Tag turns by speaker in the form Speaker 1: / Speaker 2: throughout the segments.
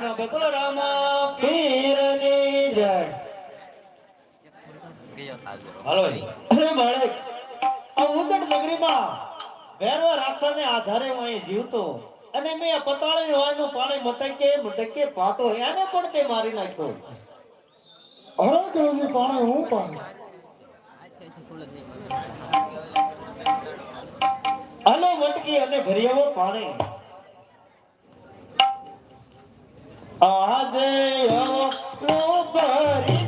Speaker 1: બોલો રામા.
Speaker 2: પીરની જય.
Speaker 1: હાલો
Speaker 2: અરે બાળક આ ઉદડ નગરીમાં ભેરવા રાક્ષસને આધારે હું અહીં જીવતો અને મેં પતાળી વાળનું પાણી મટકે મટકે પાતો એને પણ તે મારી નાખ્યો.
Speaker 3: અરે ગુરુજી પાણી હું પાણી
Speaker 2: હાલો મટકી અને ભરિયાવો પાણી. આજે ભરીને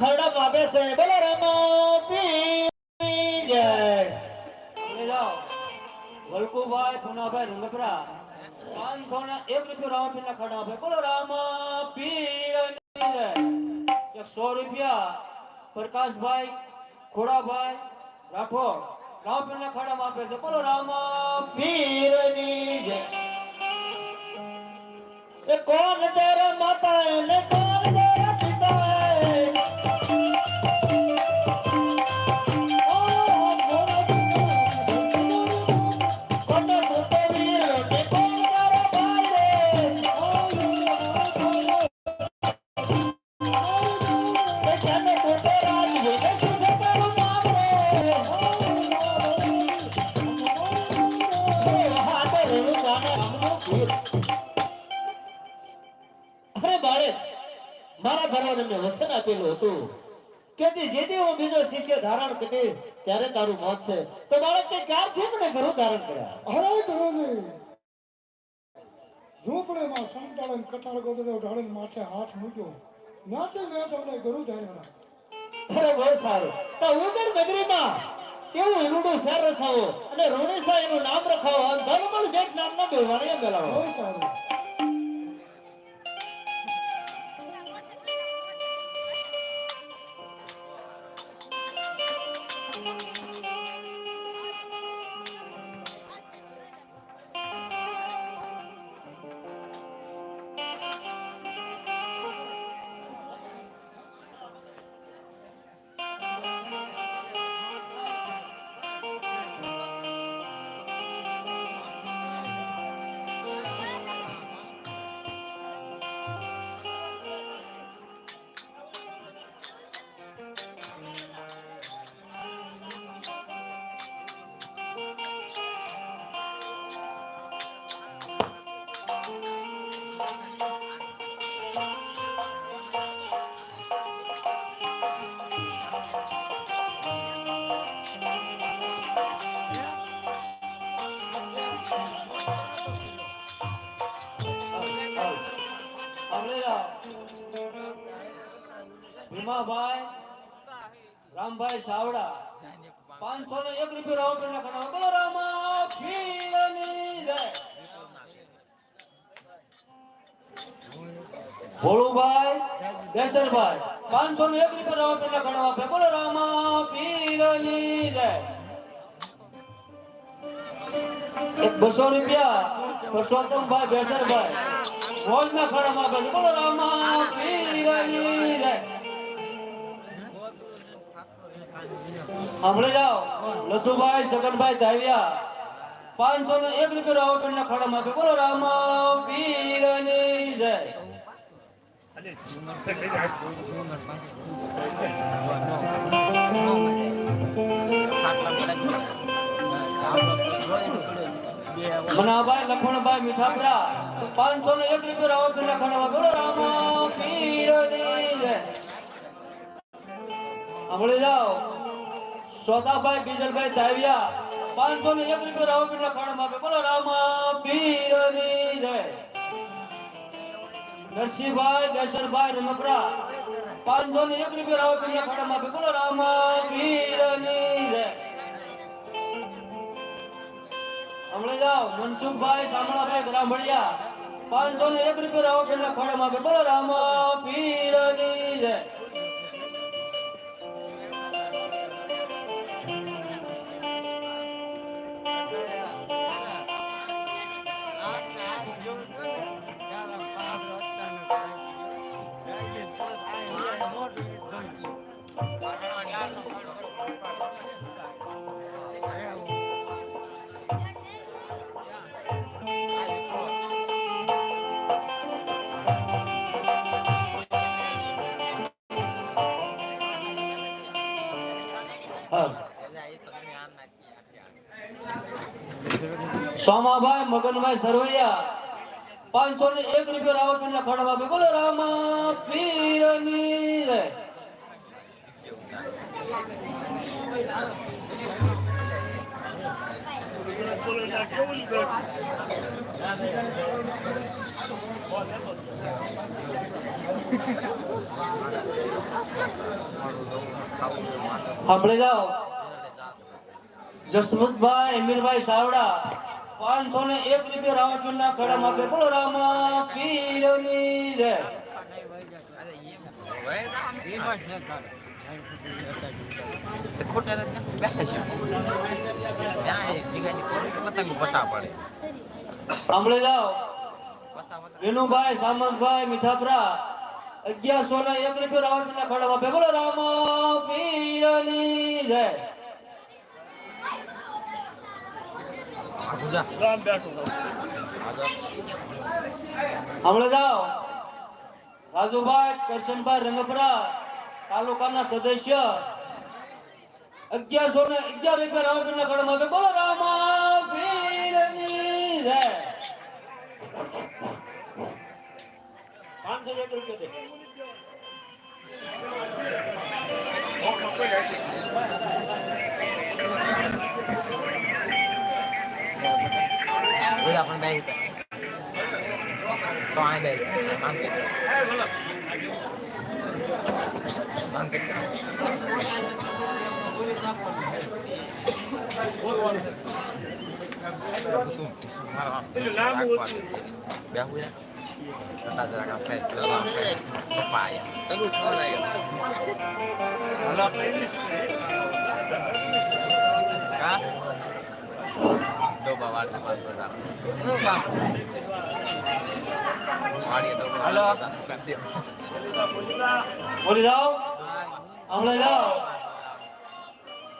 Speaker 2: રમાપીરના ખરડામાં છે. બોલો રમાપી જય.
Speaker 1: વલકુભાઈ પુનાભાઈ રંગપરા. પાંચસો ના એક રૂપિયો રામપીરના ખરડા આપે. બોલો રામા પીરની જય. એકસો રૂપિયા. પ્રકાશભાઈ ખોડાભાઈ રાઠોડ ખાડા માં આપે છે. બોલો રામા
Speaker 2: ની જય. એ કોણ તારા માતા ને આપેલું હતું. કે તે જે દી હું બીજો શિષ્ય ધારણ કરે ત્યારે તારું મોત છે. તો બાળક તે ક્યારથી મને ગુરુ ધારણ કર્યા?
Speaker 3: અરે ગુરુજી ઝૂંપડીમાં સંતાડન કટાર ગોદડે ઢાળીને માથે હાથ મૂક્યો. મેં તમને ગુરુ ધાર્યા.
Speaker 2: અરે બહુ સારું. તો ઉગર નગરીમાં એવું હિરુડું શહેર રસાવો અને રોણેસા એનું નામ રખાવો ધર્મલ શેઠ નામનો બેવાણીએ મેળાવો.
Speaker 3: બહુ સારું.
Speaker 1: ભીમાભાઈ, રામભાઈ સાવડા પાંચસો ને એક રૂપિયો રામા પીરની જય. ભોળુભાઈ પાંચસો ને એક રૂપિયા રામપીરના ખડા આપે બોલો રામા પીરની જય બસો રૂપિયા. પરસોત્તમભાઈ બેસરભાઈ રોજના ખડામાં બોલો રામા પીરની જય. હમણે જાઓ. લધુભાઈ, સગનભાઈ, ધાવ્યા. પાંચસો ને એક રૂપિયા રાવપીરના ખડામાં આપે બોલો, રામ પીરની જય. મનાભાઈ લખણભાઈ, મીઠાપરા. પાંચસો ને એક રૂપિયા રાવપીરના ખડામાં બોલો, રામ પીરની જય. હમણે જાઓ. સોદાભાઈ બીજલભાઈ ધાવ્યા, પાંચસો ને એક રૂપિયા રાવપીરના ખાણ આપે. બોલો રામા પીરની જય. નરસિંહભાઈ, બેસરભાઈ, રમકડા, પાંચસો ને એક રૂપિયા રાવપીરના ખાણ આપે. બોલો રામા પીરની જય. હમણાં જાઓ. મનસુખભાઈ, શામળાભાઈ ગ્રામભણિયા પાંચસો ને એક રૂપિયા રાવપીરના ખાણ આપે. બોલો રામા પીરની જય. સોમાભાઈ, મગનભાઈ સરવૈયા, પાંચસો ને એક રૂપિયા રાવપીરના ખાડામાં આપે. બોલો, રામા પીર આપણે જાઓ. જસવંતભાઈ અમીરભાઈ સાવડા પાંચસો ને એક રૂપિયા રામાપીરના ખડામાં માં બોલો રામા પીરની જય સાંભળી જાઓ. વિનુભાઈ, સામંતભાઈ, મીઠાપરા, અગિયારસો ને એક રૂપિયા રામાપીરના ખડામાં માં બોલો રામા પીરની જય હમણાં જાઓ. રાજુભાઈ કરશનભાઈ રંગપરા તાલુકાના સદસ્ય. અગિયારસો ને અગિયાર રૂપિયા રામપીરના કડમાં આપે. બોલો રામા પાંચસો bây
Speaker 4: giờ con đây. Có ai về mang kính mang kính bé huy đấy. Ta sẽ cà phê là làm phải à? cái
Speaker 1: nụ thôi này à? cá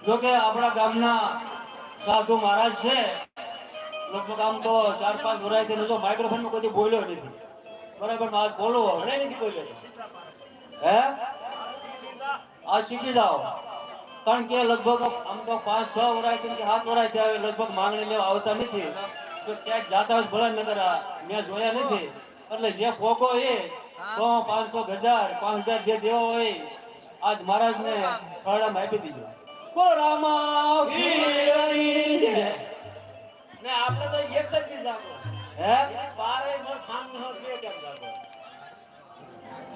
Speaker 1: જોકે આપણા ગામના સાધુ મહારાજ છે. લોકો કામ તો ચાર પાંચ ભરાય છે નતો માઇક્રોફોનમાં કોઈ બોલ્યો નથી. બરાબર મારે બોલવો હવે નથી બોલ્યો હે? આ શીખી જાઓ. કારણ કે લગભગ આમ તો પાંચ છ વરાય કે સાત વર્ષથી થયા લગભગ માંગણી લેવા આવતા નથી. તો ક્યાંક જાતા જ ભલા નગર મેં જોયા નથી. એટલે જે ફોકો એ તો પાંચસો હજાર પાંચ હજાર જે દેવો હોય આજ મહારાજ ને ફળામાં આપી દીધો. બોલો રામા
Speaker 5: ને આપણે તો એક જ દીધા
Speaker 1: હે?
Speaker 5: બારે ખાન નો છે કેમ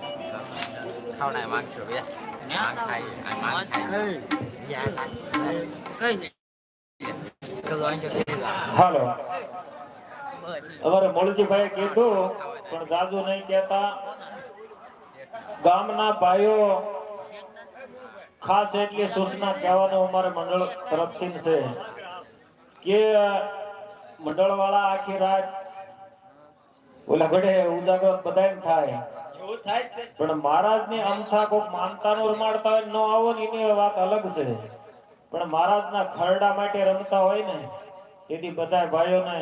Speaker 5: જાતો
Speaker 4: Kau này mang kiểu biết Mang thầy, ai mang thầy. Dạ lại Cái gì? Cái rồi anh cho đi là
Speaker 5: હાલો
Speaker 4: Mời.
Speaker 5: અમારે મોળજીભાઈ કીધું પણ જાજુ નહીં કહેતા. ગામના ભાઈઓ ખાસ એટલી સૂચના કહેવાનું અમારે મંડળ તરફથી છે કે મંડળ વાળા આખી રાત ઓલા ઘડે ઉજાગર બધા થાય. પણ મહારાજ ને અમથા કોક માનતા નું રમાડતા હોય નો આવો ને એની વાત અલગ છે. પણ મહારાજ ના ખરડા માટે રમતા હોય ને, તેથી બધા ભાઈઓને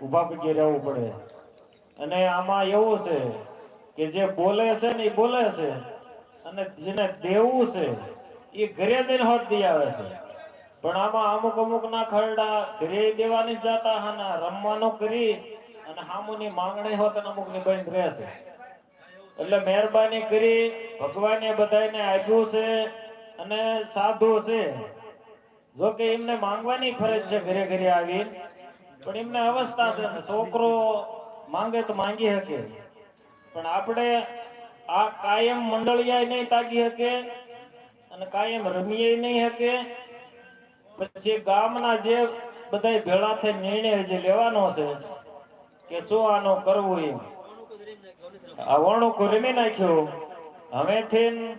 Speaker 5: ઊભા પીછે રહેવું પડે. અને આમાં એવું છે કે જે બોલે છે ને એ બોલે છે, અને જેને દેવું છે એ ઘરે જઈને હોત દઈ આવે છે. પણ આમાં અમુક અમુક ના ખરડા ઘરે દેવાની જતા જાતા હાના, રમવાનો કરી અને હામુની માંગણી હોત અને અમુકની બંધ રહેશે એટલે મહેરબાની કરી ભગવાને બધાને આપ્યું છે અને સાધુ છે. જો કે એમને માંગવાની ફરજ છે ઘરે ઘરે આવી પણ એમને અવસ્થા છે છોકરો માંગે તો માંગી શકે. પણ આપણે આ કાયમ મંડળિયા નહીં તાકી શકે અને કાયમ રમીએ નહીં શકે. પછી ગામના જે બધા ભેળા થઈ નિર્ણય જે લેવાનો છે કે શું આનો કરવું એમ. આ કરમી નાખ્યો. હવેથી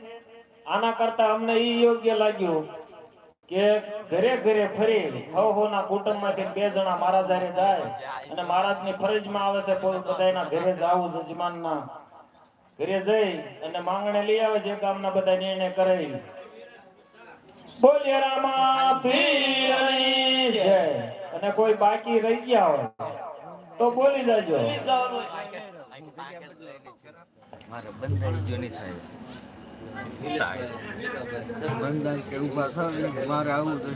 Speaker 5: આના કરતા અમને ઈ યોગ્ય લાગ્યું કે ઘરે ઘરે ફરી હવ હોના કુટુંબમાંથી બે જણા મહારાજ હારે જાય અને મહારાજની ફરજમાં આવે છે કોઈ બધાના ઘરે જવું જજમાન ના ઘરે જઈ અને માંગણે લઈ આવે જે ગામના બધા નિર્ણય કરે. બોલ્યા, રામા પીરની જય. અને કોઈ બાકી રહી ગયા હોય તો બોલી જાજો.
Speaker 4: મારે બંધાઈ જૂની થાય. બંધાઈ કે ઊભા થાવ મારે આવું તો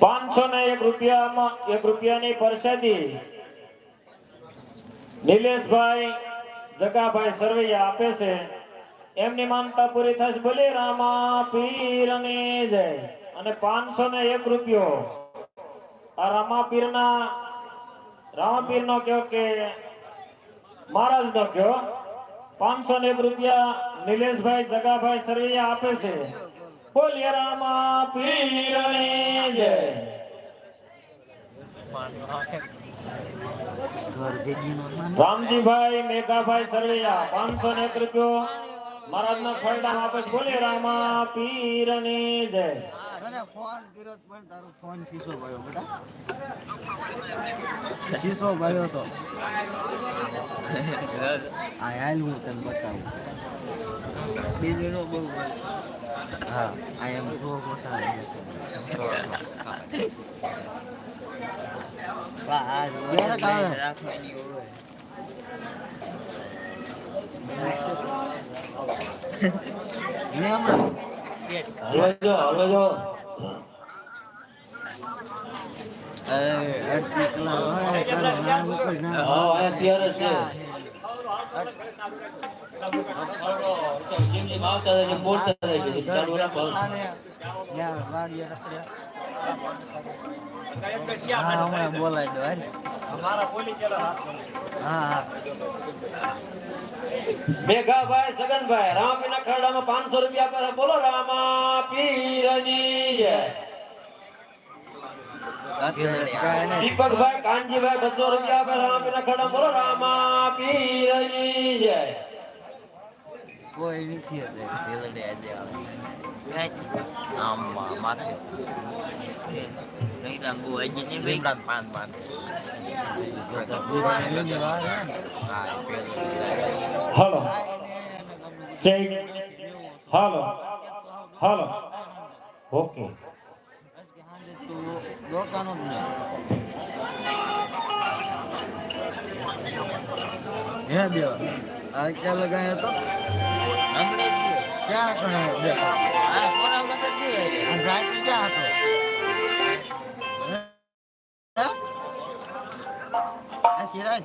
Speaker 5: પાંચસો ને એક રૂપિયામાં એક રૂપિયાની પરસાદી. નિલેશભાઈ જગાભાઈ સરવૈયા આપે છે. એમની માનતા પૂરી થશે. બોલે રામા પીરની જય. અને પાંચસો ને એક રૂપિયો. આ રામાપીર ના કયો કે મહારાજ કયો? પાંચસો ને રૂપિયા નિલેશભાઈ જગાભાઈ સરવૈયા આપે છે. બોલીએ રામા પીરની જય. રામજીભાઈ મેઘાભાઈ સરવૈયા પાંચસો ને એક રૂપિયો મહારાજ ના ખરડા આપે છે. બોલીએ રામા પીરની જય.
Speaker 4: ફોન કર્યો પણ તારો ફોન શીશો ભાયો બેટા. શીશો ભાયો તો. આ હાલ હું તને બતાવું. બીજું નો બહુ હા આ એમ જો બતાવે
Speaker 1: હવે જો હવે જો હા અહીંયા અત્યારે છે શિવજી માં આવતા રહે છે બોલતા રહે છે ચાલુ રાખો
Speaker 4: બોલાય દો હાલ. હા હા
Speaker 1: મેઘાભાઈ સગનભાઈ રામપીના ખરડામાં પાંચસો રૂપિયા પાસે બોલો રામા પીરની જય. દીપકભાઈ કાનજીભાઈ બસો રૂપિયા આપે છે. રામપીના ખરડામાં. બોલો રામા પીરની જય.
Speaker 4: કોઈ નથી આમાં માથે લીમડા પાન પાન
Speaker 5: હાલો જય હાલો હાલો ઓકે
Speaker 4: દોકાનો જ નહીં હે દેવા આ ક્યાં લગાયો તો ક્યાં કણે દેખા આ રાત ક્યાં હતો હે? આ કિરાય